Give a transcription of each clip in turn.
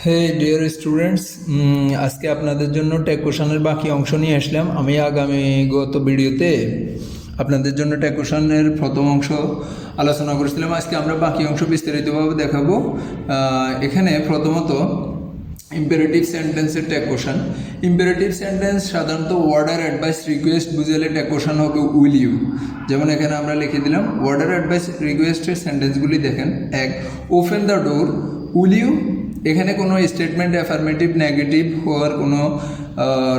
হে dear students আজকে আপনাদের জন্য কোশনের বাকি অংশ নিয়ে আসলাম। আমি আগামী গত ভিডিওতে আপনাদের জন্য কোশনের প্রথম অংশ আলোচনা করেছিলাম। আজকে আমরা বাকি অংশ বিস্তারিতভাবে দেখাবো। এখানে প্রথমত ইম্পারেটিভ সেন্টেন্সের টেক কোশন ইম্পারেটিভ সেন্টেন্স সাধারণত ওয়ার্ডার অ্যাডভাইস রিকোয়েস্ট বুঝালে টেক কোশন হবে উইল ইউ যেমন এখানে আমরা লিখে দিলাম ওয়ার্ডার অ্যাডভাইস রিকোয়েস্টের সেন্টেন্সগুলি দেখেন। এক open the door will you এখানে কোনো স্টেটমেন্ট অ্যাফার্মেটিভ নেগেটিভ হওয়ার কোনো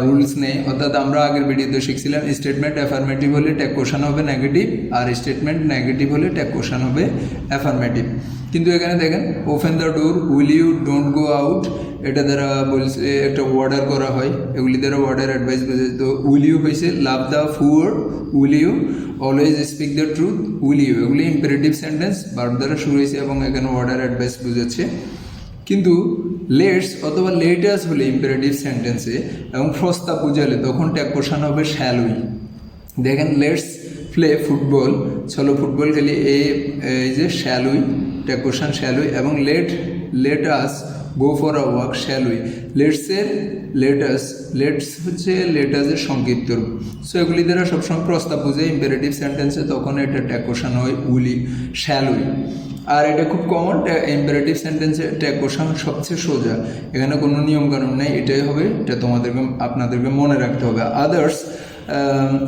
রুলস নেই। অর্থাৎ আমরা আগের ভিডিওতে শিখছিলাম স্টেটমেন্ট অ্যাফার্মেটিভ হলে ট্যাগ কোশান হবে নেগেটিভ আর স্টেটমেন্ট নেগেটিভ হলে ট্যাগ কোশন হবে অ্যাফার্মেটিভ কিন্তু এখানে দেখেন open the door will you don't go out এটা দ্বারা বলছে, একটা অর্ডার করা হয়। এগুলি দ্বারা অর্ডার অ্যাডভাইস বোঝে তো উইল ইউ হয়েছে love the poor will you always speak the truth will you এগুলি ইম্পারেটিভ সেন্টেন্স বার দ্বারা শুরু হয়েছে এবং এখানে অর্ডার অ্যাডভাইস বুঝাচ্ছে। কিন্তু লেটস অথবা লেটাস হলে ইম্পারেটিভ সেন্টেন্সে এবং প্রস্তাব বুঝালে তখন ট্যাগ কোশান হবে শ্যালুই দেখেন লেটস প্লে ফুটবল, চলো ফুটবল খেলি এই যে shall we tag question shall we এবং let let us go for a walk shall we লেটসের let us let's হচ্ছে লেটাসের সংক্ষিপ্ত রূপ সো এগুলি দ্বারা সবসময় প্রস্তাব বুঝে ইম্পারেটিভ সেন্টেন্সে তখন এটা ট্যাগ কোশান হয়, উইলি শ্যালুই আর এটা খুব কমন ইম্পারেটিভ সেন্টেন্সে ট্যাগ কোশান সবচেয়ে সোজা। এখানে কোনো নিয়মকানুন নেই, এটাই হবে, এটা তোমাদেরকে, আপনাদেরকে মনে রাখতে হবে। আদার্স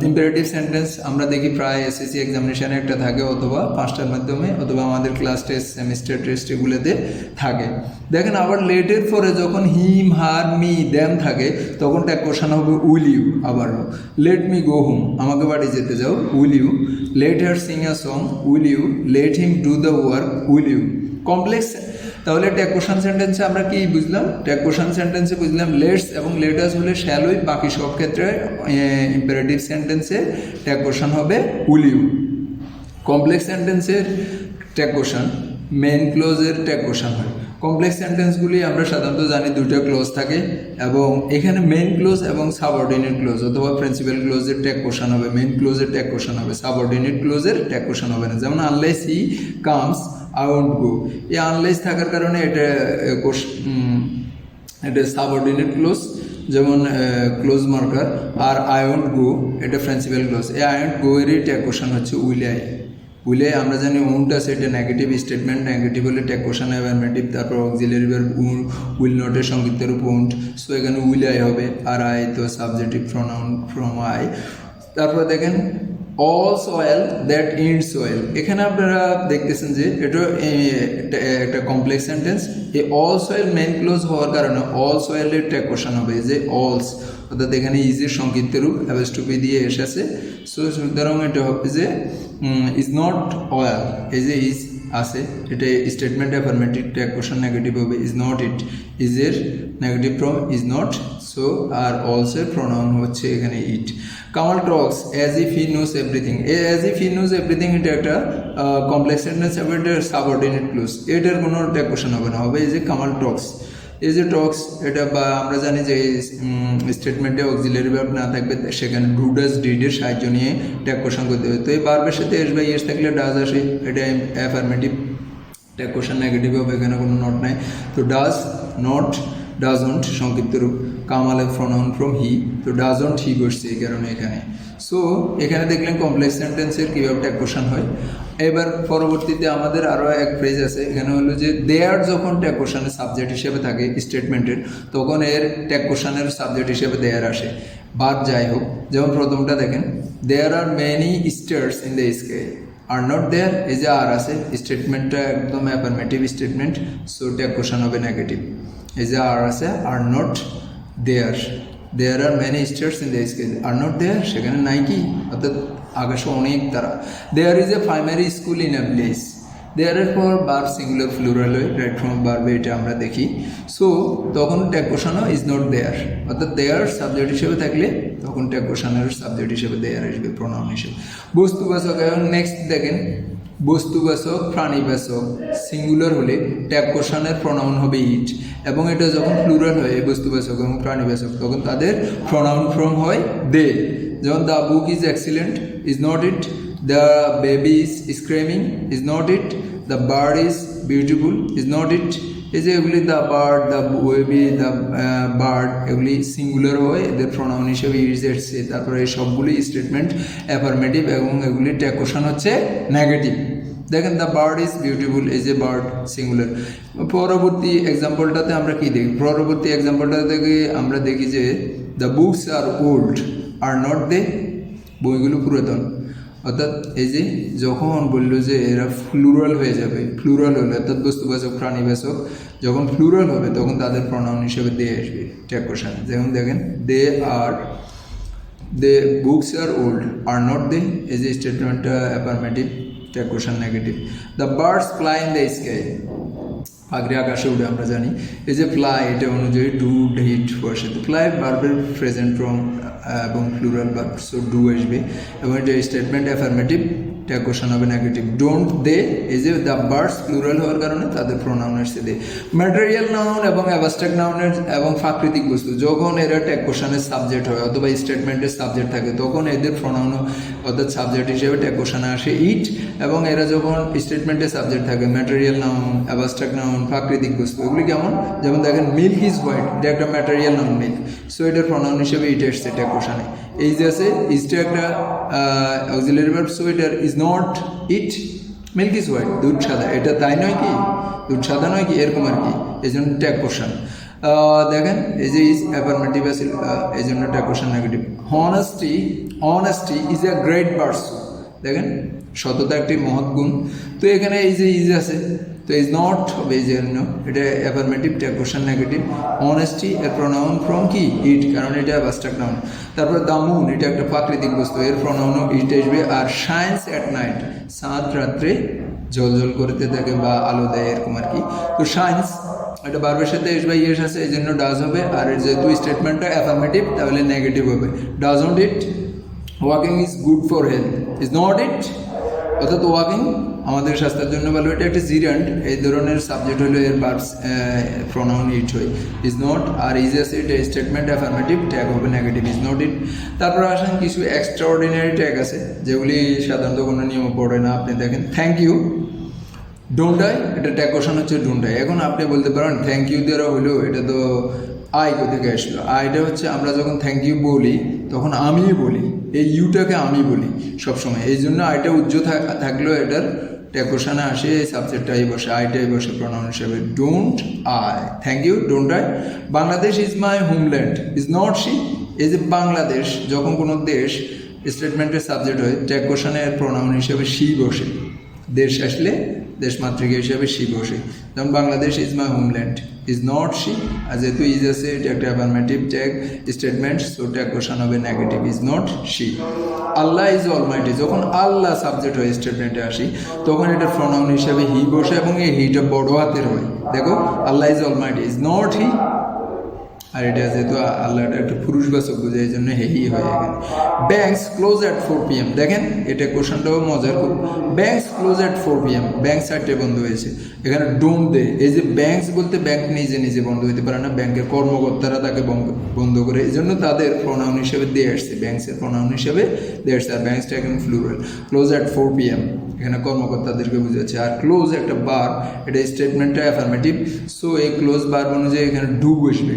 ইম্পারেটিভ সেন্টেন্স আমরা দেখি প্রায় এসএসসি এক্সামিনেশানে একটা থাকে অথবা পাঁচটার মাধ্যমে অথবা আমাদের ক্লাস টেস্ট সেমিস্টার টেস্ট এগুলোতে থাকে। দেখেন, আবার লেটের পরে যখন হিম হার মি দ্যাম থাকে, তখন ট্যাগ কোশান হবে উইল ইউ আবারও। লেট মি গো হোম আমাকে বাড়ি যেতে যাও will you let her sing a song will you let him do the work will you complex তাহলে ট্যাকোশন সেন্টেন্সে আমরা কি বুঝলাম? ট্যাকোশন সেন্টেন্সে বুঝলাম লেটস এবং লেটাস হলে শ্যালোই বাকি সব ক্ষেত্রে ইম্পারেটিভ সেন্টেন্সে ট্যাকোশন হবে উইল ইউ কমপ্লেক্স সেন্টেন্সের ট্যাকোশন মেন ক্লোজের ট্যাকোশন হয়। কমপ্লেক্স সেন্টেন্সগুলি আমরা সাধারণত জানি দুটো ক্লোজ থাকে এবং এখানে মেন ক্লোজ এবং সাবঅর্ডিনেট ক্লোজ অথবা প্রিন্সিপাল ক্লোজের ট্যাগ কোশন হবে মেন ক্লোজের ট্যাগ কোশন হবে সাবঅর্ডিনেট ক্লোজের ট্যাগ কোশন হবে না। যেমন unless he comes won't go এই আনলাইজ থাকার কারণে এটা এটা সাবঅর্ডিনেট ক্লোজ যেমন ক্লোজ মার্কার আর ওন্ট গো এটা প্রিন্সিপাল ক্লোজ এই আই ওন্ট গো এরই ট্যাগ কোশন হচ্ছে উইল আই উইলে আমরা জানি উন্ট আছে এটা নেগেটিভ স্টেটমেন্ট নেগেটিভ হলে ট্যাগ কোশন অ্যাভারমেটিভ তারপর অক্সিলারি ভার্ব উইল নটের সংক্ষিপ্ত রূপ উন্ট সো এখানে উইল আই হবে, আর আই তো সাবজেক্টিভ প্রোনাউন ফ্রম আই তারপর দেখেন all soil that end soil এখানে আপনারা দেখতেছেন যে এটা একটা একটা কমপ্লেক্স সেন্টেন্স এই অল সয়েল মেন ক্লোজ হওয়ার কারণে অল সয়েলের ট্যাগ কোশন হবে। যে অলস অর্থাৎ এখানে ইজি সংক্ষিপ্ত রূপ অ্যাভেস্টুপি দিয়ে এসেছে। সো সুতরাং এটা হবে যে ইজ নট অয়েল এই যে ইজ আছে। এটা statement affirmative tag question negative হবে ইজ নট ইট ইজ এর negative from is not so R also pronoun হচ্ছে এখানে it Kamal talks as if he knows everything as if he knows everything এটা একটা complex sentence হবে এটা subordinate close এটার কোনো ট্যাগ কোশ্চেন হবে না, হবে ইজ এ কামাল টক্স এই যে টক্স এটা বা আমরা জানি যে স্টেটমেন্টে অক্সিলারি ভার্ব না থাকবে সেখানে ডু ডাজ ডিডের সাহায্য নিয়ে ট্যাগ কোশন করতে হবে। তো এই বারবার সাথে এস বাই ইয়েস থাকলে ডাজ আসে। এটা অ্যাফার্মেটিভ ট্যাগ কোশন নেগেটিভ হবে, এখানে কোনো নট নাই। তো ডাজ নট ডাজন্ট সংক্ষিপ্ত রূপ কামালে প্রোনাউন ফ্রম হি তো ডাজন্ট হি বসছে এই কারণে এখানে। সো এখানে দেখলেন কমপ্লেক্স সেন্টেন্সের কীভাবে ট্যাগ হয়। এবার পরবর্তীতে আমাদের আরও এক ফ্রেজ আছে, এখানে হলো যে দেয়ার যখন ট্যাগ কোশনের সাবজেক্ট হিসেবে থাকে স্টেটমেন্টের তখন এর ট্যাগ কোশনের সাবজেক্ট হিসেবে দেয়ার আসে। বাদ যাই হোক, যেমন প্রথমটা দেখেন there are many stars in the sky are not there এই যে আর আছে স্টেটমেন্টটা একদম affirmative statement so tag question হবে নেগেটিভ এই যে আর আছে are not there there are many stars in the sky are not there সেখানে নাই কি? অর্থাৎ আকাশে অনেক তারা। There is a primary school in a place দেয়ারের পর বার সিঙ্গুলার ফ্লুরাল রাইট ফ্রম বারবে এটা আমরা দেখি। সো তখন ট্যাগ কোশানো ইজ নট দেয়ার অর্থাৎ দেয়ার সাবজেক্ট হিসেবে থাকলে, তখন ট্যাগ কোশানোর সাবজেক্ট হিসেবে দেয়ার আসবে প্রোনাউন হিসেবে। বস্তুবাচক, এবং নেক্সট দেখেন বস্তুবাচক, প্রাণীবাচক সিঙ্গুলার হলে ট্যাগ প্রোনাউন হবে ইট এবং এটা যখন প্লুরাল হয় বস্তুবাচক এবং প্রাণীবাচক, তখন তাদের প্রনাউন ফ্রম হয় দে যেমন the book is excellent is not it the baby is screaming is not it the bird is beautiful is not it এই যে এগুলি the bird the baby the bird এগুলি সিঙ্গুলার হয়। এদের প্রণাম হিসেবে এসছে তারপরে এই সবগুলি স্টেটমেন্ট অ্যাফার্মেটিভ এবং এগুলি ট্যাকোশন হচ্ছে নেগেটিভ দেখেন দ্য বার্ড ইজ বিউটিফুল এই যে বার্ড সিঙ্গুলার পরবর্তী এক্সাম্পলটাতে আমরা কি দেখি? পরবর্তী এক্সাম্পলটা থেকে আমরা দেখি যে the books are old are not they বইগুলো পুরাতন। অর্থাৎ এই যে যখন বলল যে এরা ফ্লুরাল হয়ে যাবে ফ্লুরাল হলে অর্থাৎ বস্তুবাচক, প্রাণীবাচক, যখন ফ্লুরাল হবে তখন তাদের প্রণাম হিসেবে দিয়ে আসবে ট্যাকোশান যেমন দেখেন they are they books are old are not they এই যে স্টেটমেন্টটা affirmative tag question negative the birds fly in the sky পাখি আকাশে উঠে আমরা জানি, এই যে ফ্লাই এটা অনুযায়ী ডু ডিট বসে। তো ফ্লাই বার্বের প্রেজেন্ট ফ্রম এবং ফ্লুরাল বার্ব সো ডু আসবে। এবং এটা স্টেটমেন্ট অ্যাফার্মেটিভ ট্যাকোশন হবে নেগেটিভ ডোন্ট দে এই যে দ্য বার্ডস প্লুরাল হওয়ার কারণে তাদের প্রোনাউন আসছে দে ম্যাটেরিয়াল নাউন এবং অ্যাবাস্ট্রাক্ট নাউনের এবং প্রাকৃতিক বস্তু, যখন এরা ট্যাকোশনের সাবজেক্ট হয় অথবা স্টেটমেন্টের সাবজেক্ট থাকে, তখন এদের প্রোনাউন অর্থাৎ সাবজেক্ট হিসেবে ট্যাকোশনে আসে ইট এবং এরা যখন স্টেটমেন্টের সাবজেক্ট থাকে ম্যাটেরিয়াল নাউন অ্যাবাস্ট্রাক্ট নাউন প্রাকৃতিক বস্তু, এগুলি কেমন? যেমন দেখেন মিল্ক ইজ হোয়াইট এটা একটা ম্যাটেরিয়াল নাউন মিল্ক সো এটার প্রোনাউন হিসেবে ইট এসছে ট্যাকোশনে এই যে আছে ইজটা একটা অক্সিলারি ভার্ব সো এটার is not it milk is white দুধ সাদা। এটা তাই নয় কি? দুধ সাদা নয় কি? এরকম আর কি। এই জন্য ট্যাগ কোশ্চেন দেখেন, এই যে ইজ অ্যাফার্মেটিভ আছে এই জন্য tag question negative honesty honesty is a great person দেখেন, সততা একটি মহৎ গুণ। তো এখানে এই যে ইজ আছে তো ইজ নট হবে জন্য এটা affirmative tag question negative honesty এর প্রোনাউন ফ্রম কি? ইট কারণ এটা বাস্টাক নাউন তারপর দ্য মুন এটা একটা প্রাকৃতিক বস্তু। এর প্রোনাউনও ইট আসবে আর সায়েন্স অ্যাট নাইট সাত রাত্রে জল জল করতে থাকে বা আলো দেয়, এরকম আর কি। তো সায়েন্স এটা বারবার সাথে এস বাই ইয়েস আছে, এই জন্য ডাজ হবে। আর এর যেহেতু স্টেটমেন্টটা অ্যাফার্মেটিভ তাহলে নেগেটিভ হবে। Doesn't it walking is good for health is not it অর্থাৎ ওয়াকিং আমাদের স্বাস্থ্যের জন্য ভালো। এটা একটা জিরান্ট এই ধরনের সাবজেক্ট হলো এর বার্বস প্রোনাউন ইট হয়। Is not are is as it statement affirmative tag হবে নেগেটিভ ইজ নট ইট তারপর আসেন কিছু এক্সট্রা অর্ডিনারি ট্যাগ আছে, যেগুলি সাধারণত কোনো নিয়ম পড়ে না। আপনি দেখেন থ্যাংক ইউ ডোন্ট আই এটা ট্যাকোশন হচ্ছে ডোন্ট আই এখন আপনি বলতে পারেন থ্যাংক ইউ দেওয়া হলো এটা তো আই কোথেকে আসলো? আইটা হচ্ছে আমরা যখন থ্যাংক ইউ বলি তখন আমিই বলি, এই ইউটাকে আমি বলি সবসময়। এই জন্য আইটা উজ্জ্ব থাকলেও এটার ট্যাকোশানে আসে, এই সাবজেক্টটাই বসে, আইটাই বসে প্রণাম হিসেবে। Don't I thank you don't I Bangladesh is my homeland is not she এই যে বাংলাদেশ, যখন কোনো দেশ স্টেটমেন্টের সাবজেক্ট হয় ট্যাকোশানের প্রনাউন হিসেবে সি বসে। দেশ আসলে দেশমাতৃকা হিসাবে শি বসে। যেমন Bangladesh is my homeland is not she আর যেহেতু ইজ আছে এটা একটা affirmative tag statement so tag question হবে negative is not she Allah is almighty যখন আল্লাহ সাবজেক্ট হয় স্টেটমেন্টে আসি, তখন এটা ফ্রনাউন হিসাবে হি বসে এবং এই হিটা বড় হাতের হয়। দেখো Allah is almighty is not he আর এটা যেহেতু আল্লাহটা একটা পুরুষ পুরুষবাচক বোঝায়, এই জন্য হেহি হয় এখানে banks close at four p m দেখেন, এটা কোশ্চেনটাও মজার খুব। Banks close at four p m bank চারটে বন্ধ হয়েছে। এখানে ডোম দে এই যে ব্যাংকস বলতে ব্যাংক নিজে নিজে বন্ধ হইতে পারে না। ব্যাংকের কর্মকর্তারা তাকে বন্ধ- করে এই জন্য তাদের প্রোনাউন হিসেবে দিয়ে আসছে। ব্যাংকসের প্রোনাউন হিসেবে দিয়ে আসছে। আর ব্যাংকসটা এখন plural close at four p m এখানে কর্মকর্তাদেরকে বুঝাচ্ছে। আর ক্লোজ একটা বার এটা স্টেটমেন্টটা অ্যাফার্মেটিভ সো এই ক্লোজ বার অনুযায়ী এখানে ডু বসবে।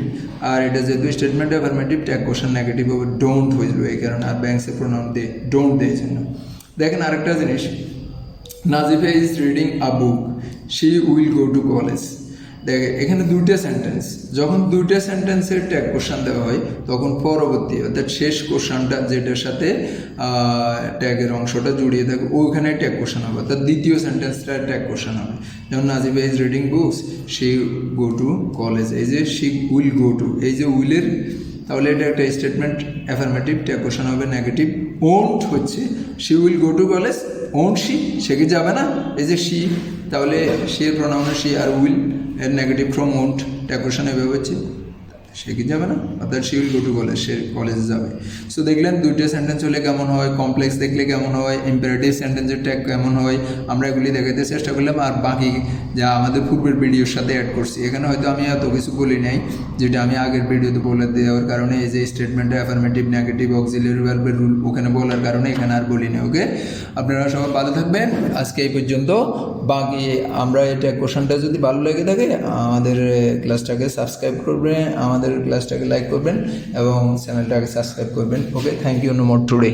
আর এটা যেহেতু statement affirmative tag question negative হবে ডোন্ট হয়েছিল এই কারণে, আর ব্যাংকসে প্রোনাউন দে ডোন্ট দিয়েছেন না। দেখেন আরেকটা জিনিস Nazifa is reading a book she will go to college এখানে দুইটা সেন্টেন্স যখন দুইটা সেন্টেন্সের ট্যাগ কোশ্চান দেওয়া হয়, তখন পরবর্তী অর্থাৎ শেষ কোশ্চানটা যেটার সাথে ট্যাগের অংশটা জড়িয়ে থাকে ওইখানে ট্যাগ কোশ্চান হবে। অর্থাৎ দ্বিতীয় সেন্টেন্সটা ট্যাগ কোশ্চান হবে। যেমন Najiba is reading books she go to college এই যে শি উইল গো টু এই যে উইলের, তাহলে এটা একটা স্টেটমেন্ট অ্যাফার্মেটিভ ট্যাগ কোশ্চান হবে নেগেটিভ ওন্ট হচ্ছে she will go to college won't she, সে কি যাবে না? এই যে শি, তাহলে সি এর প্রোনাউন শি আর উইল, এর নেগেটিভ ফ্রম ওন্ট ডেকোরেশন এভাবে হচ্ছে। সে কি যাবে না? অর্থাৎ she will go to college সে কলেজে যাবে। সো দেখলেন দুইটা সেন্টেন্স হলে কেমন হয় কমপ্লেক্স দেখলে কেমন হয় ইম্পারেটিভ সেন্টেন্সের ট্যাগ কেমন হয়, আমরা এগুলি দেখাতে চেষ্টা করলাম, আর বাকি যা আমাদের পূর্বের ভিডিওর সাথে অ্যাড করছি। এখানে হয়তো আমি এত কিছু বলি নাই, যেটা আমি আগের ভিডিওতে বলে দেওয়ার কারণে, এই যে স্টেটমেন্টে অ্যাফার্মেটিভ নেগেটিভ অক্সিলিয়ারি ভার্বের রুল ওখানে বলার কারণে এখানে আর বলি না ওকে আপনারা সবাই ভালো থাকবেন। আজকে এই পর্যন্ত। বাকি আমরা এটা কোশ্চেনটা যদি ভালো লেগে থাকে, আমাদের ক্লাসটাকে সাবস্ক্রাইব করবেন। আমাদের ক্লাসটাকে লাইক করবেন এবং চ্যানেলটাকে সাবস্ক্রাইব করবেন। Okay thank you no more today